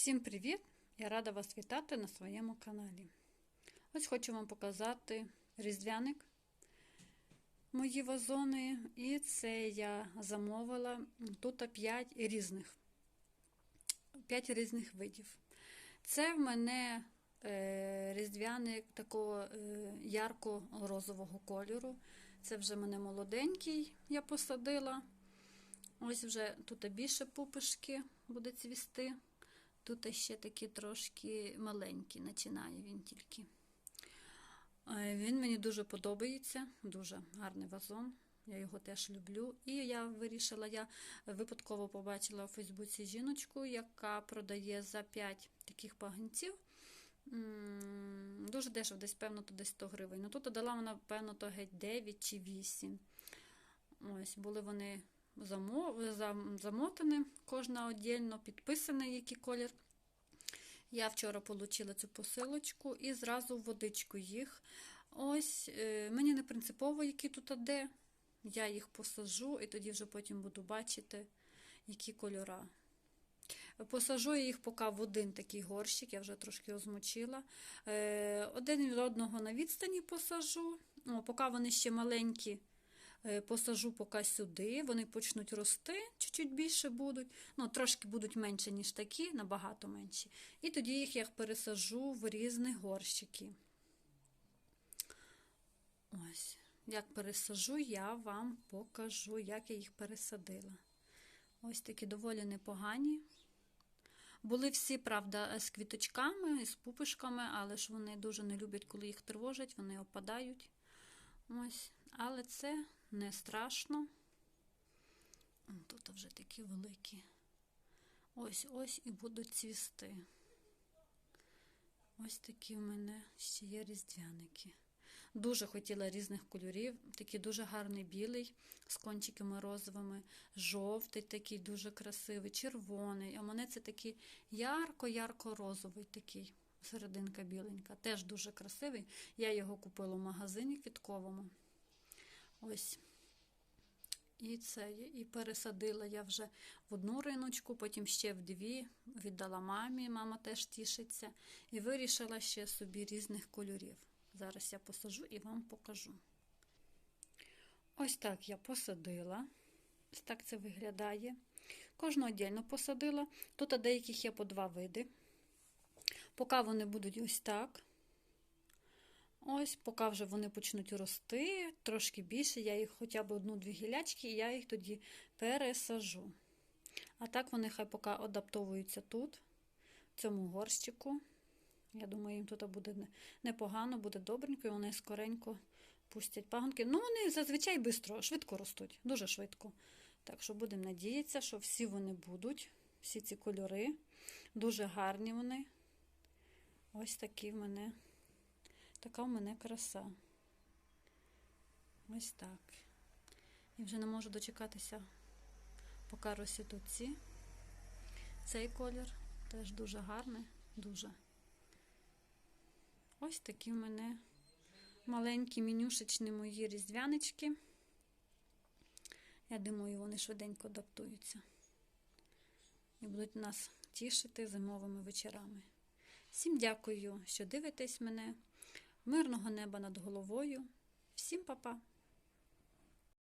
Всім привіт! Я рада вас вітати на своєму каналі. Ось хочу вам показати різдвяник, мої вазони, і це я замовила тут 5 різних, 5 різних видів. Це в мене е, різдвяник такого е, ярко-розового кольору. Це вже в мене молоденький, я посадила. Ось вже тут більше пупишки буде цвісти. Тут ще такі трошки маленькі, починає він тільки. Е, Він мені дуже подобається, дуже гарний вазон. Я його теж люблю. І я вирішила, я випадково побачила у Фейсбуці жіночку, яка продає за 5 таких пагінців. Дуже дешево, десь, певно, то десь 100 гривень. Ну тут дала вона, певно, то геть 9 чи 8. Ось, були вони замо- зам- замотані, кожна віддільно підписана, який колір. Я вчора отримала цю посилочку і зразу в водичку їх. Ось, е, мені не принципово, які тут де. Я їх посажу і тоді вже потім буду бачити, які кольора. Посажу я їх поки в один такий горщик, я вже трошки озмочила. Е, Один від одного на відстані посажу. О, поки вони ще маленькі, посажу поки сюди, вони почнуть рости, чуть-чуть більше будуть. Ну, трошки будуть менше, ніж такі, набагато менші. І тоді їх я пересажу в різні горщики. Ось. Як пересажу, я вам покажу, як я їх пересадила. Ось такі доволі непогані. Були всі, правда, з квіточками, з пупишками, але ж вони дуже не люблять, коли їх тривожать, вони опадають. Ось. Але це не страшно. Тут вже такі великі. Ось ось і будуть цвісти. Ось такі в мене ще є різдвяники. Дуже хотіла різних кольорів. Такий дуже гарний білий з кончиками розовими, жовтий, такий дуже красивий, червоний. А мене це такий ярко-ярко-розовий такий. Серединка біленька. Теж дуже красивий. Я його купила в магазині квітковому. Ось. І це і пересадила я вже в одну риночку, потім ще в дві, віддала мамі, мама теж тішиться. І вирішила ще собі різних кольорів. Зараз я посажу і вам покажу. Ось так я посадила. Так це виглядає. Кожну віддільно посадила. Тут деяких є по два види. Поки вони будуть ось так. Ось, поки вже вони почнуть рости, трошки більше, я їх хоча б одну-дві гілячки, і я їх тоді пересажу. А так вони хай поки адаптовуються тут, в цьому горщику. Я думаю, їм тут буде непогано, буде добренько, і вони скоренько пустять пагонки. Ну, вони зазвичай бистро, швидко ростуть, дуже швидко. Так що будемо надіятися, що всі вони будуть, всі ці кольори. Дуже гарні вони. Ось такі в мене. Така в мене краса. Ось так. І вже не можу дочекатися, поки розсітуть ці. Цей колір теж дуже гарний, дуже. Ось такі в мене маленькі менюшечні мої різдвянички. Я думаю, вони швиденько адаптуються. І будуть нас тішити зимовими вечорами. Всім дякую, що дивитесь мене. Мирного неба над головою. Всім па-па!